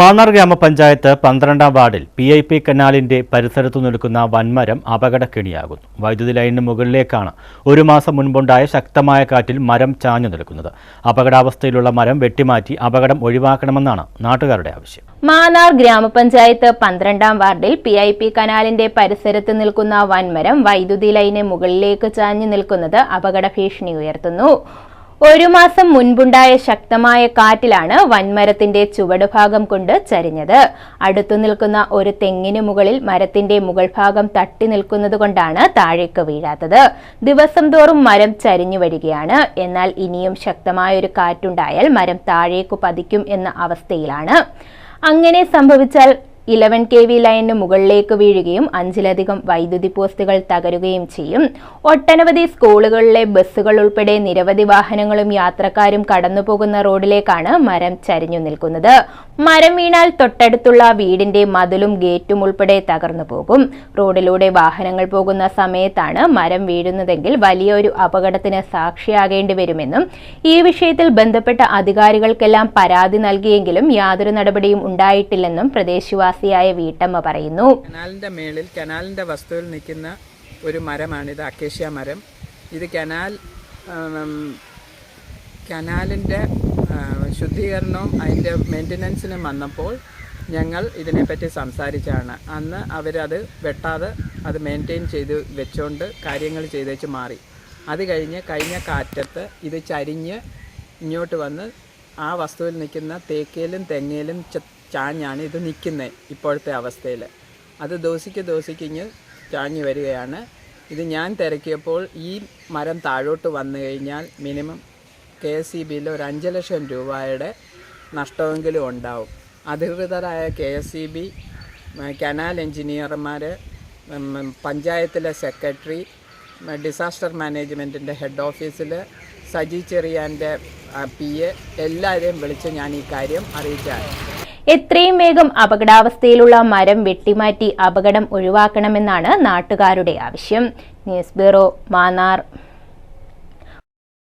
മാന്നാർ ഗ്രാമപഞ്ചായത്ത് പന്ത്രണ്ടാം വാർഡിൽ പി ഐ പി കനാലിന്റെ പരിസരത്തു നിൽക്കുന്ന വൻമരം അപകടക്കെണിയാകുന്നു. വൈദ്യുതി ലൈനിന് മുകളിലേക്കാണ് ഒരു മാസം മുൻപുണ്ടായ ശക്തമായ കാറ്റിൽ മരം ചാഞ്ഞു നിൽക്കുന്നത്. അപകടാവസ്ഥയിലുള്ള മരം വെട്ടിമാറ്റി അപകടം ഒഴിവാക്കണമെന്നാണ് നാട്ടുകാരുടെ ആവശ്യം. മാന്നാർ ഗ്രാമപഞ്ചായത്ത് പന്ത്രണ്ടാം വാർഡിൽ പി ഐ പി കനാലിന്റെ പരിസരത്ത് നിൽക്കുന്ന വൻമരം വൈദ്യുതി ലൈന് മുകളിലേക്ക് ചാഞ്ഞു നിൽക്കുന്നത് അപകട ഭീഷണി ഉയർത്തുന്നു. ഒരു മാസം മുൻപുണ്ടായ ശക്തമായ കാറ്റിലാണ് വൻമരത്തിന്റെ ചുവടുഭാഗം കൊണ്ട് ചരിഞ്ഞത്. അടുത്തു നിൽക്കുന്ന ഒരു തെങ്ങിന് മുകളിൽ മരത്തിന്റെ മുകൾ ഭാഗം തട്ടി നിൽക്കുന്നത് കൊണ്ടാണ് താഴേക്ക് വീഴാത്തത്. ദിവസം തോറും മരം ചരിഞ്ഞു വരികയാണ്. എന്നാൽ ഇനിയും ശക്തമായൊരു കാറ്റുണ്ടായാൽ മരം താഴേക്കു പതിക്കും എന്ന അവസ്ഥയിലാണ്. അങ്ങനെ സംഭവിച്ചാൽ ഇലവൻ കെ വി ലൈനിന് മുകളിലേക്ക് വീഴുകയും അഞ്ചിലധികം വൈദ്യുതി പോസ്റ്റുകൾ തകരുകയും ചെയ്യും. ഒട്ടനവധി സ്കൂളുകളിലെ ബസ്സുകൾ ഉൾപ്പെടെ നിരവധി വാഹനങ്ങളും യാത്രക്കാരും കടന്നുപോകുന്ന റോഡിലേക്കാണ് മരം ചരിഞ്ഞു നിൽക്കുന്നത്. മരം വീണാൽ തൊട്ടടുത്തുള്ള വീടിന്റെ മതിലും ഗേറ്റും ഉൾപ്പെടെ തകർന്നു പോകും. റോഡിലൂടെ വാഹനങ്ങൾ പോകുന്ന സമയത്താണ് മരം വീഴുന്നതെങ്കിൽ വലിയൊരു അപകടത്തിന് സാക്ഷിയാകേണ്ടി വരുമെന്നും ഈ വിഷയത്തിൽ ബന്ധപ്പെട്ട അധികാരികൾക്കെല്ലാം പരാതി നൽകിയെങ്കിലും യാതൊരു നടപടിയും ഉണ്ടായിട്ടില്ലെന്നും പ്രദേശവാസിയായ വീട്ടമ്മ പറയുന്നു. കനാലിന്റെ മേളിൽ കനാലിന്റെ വസ്തുവിൽ നിൽക്കുന്ന ഒരു മരമാണിത് അക്കേഷ്യ മരം. ഇത് കനാൽ കനാലിന്റെ ശുദ്ധീകരണവും അതിന്റെ മെയിന്റനൻസിനും വന്നപ്പോൾ ഞങ്ങൾ ഇതിനെപ്പറ്റി സംസാരിച്ചാണ്. അന്ന് അവരത് വെട്ടാതെ അത് മെയിന്റെയിൻ ചെയ്ത് വെച്ചുകൊണ്ട് കാര്യങ്ങൾ ചെയ്തേച്ച് മാറി. അത് കഴിഞ്ഞ് കഴിഞ്ഞ കാറ്റത്ത് ഇത് ചരിഞ്ഞ് ഇങ്ങോട്ട് വന്ന് ആ വസ്തുവിൽ നിൽക്കുന്ന തേക്കയിലും തെങ്ങയിലും ചാഞ്ഞാണ് ഇത് നിൽക്കുന്നത് ഇപ്പോഴത്തെ അവസ്ഥയിൽ. അത് ദോശയ്ക്ക് ദോശയ്ക്കിഞ്ഞ് ചാഞ്ഞു വരികയാണ്. ഇത് ഞാൻ തിരക്കിയപ്പോൾ ഈ മരം താഴോട്ട് വന്നു കഴിഞ്ഞാൽ മിനിമം കെ എസ് സി ബിയിൽ ഒരു അഞ്ച് ലക്ഷം രൂപയുടെ നഷ്ടമെങ്കിലും ഉണ്ടാവും. അധികൃതരായ K S C B canal എഞ്ചിനീയർമാർ പഞ്ചായത്തിലെ സെക്രട്ടറി ഡിസാസ്റ്റർ മാനേജ്മെന്റിന്റെ ഹെഡ് ഓഫീസിൽ സജി ചെറിയാന്റെ പി എ എല്ലാവരെയും വിളിച്ച് ഞാൻ ഈ കാര്യം അറിയിച്ചാണ്. എത്രയും വേഗം അപകടാവസ്ഥയിലുള്ള മരം വെട്ടിമാറ്റി അപകടം ഒഴിവാക്കണമെന്നാണ് നാട്ടുകാരുടെ ആവശ്യം. News bureau Mannar.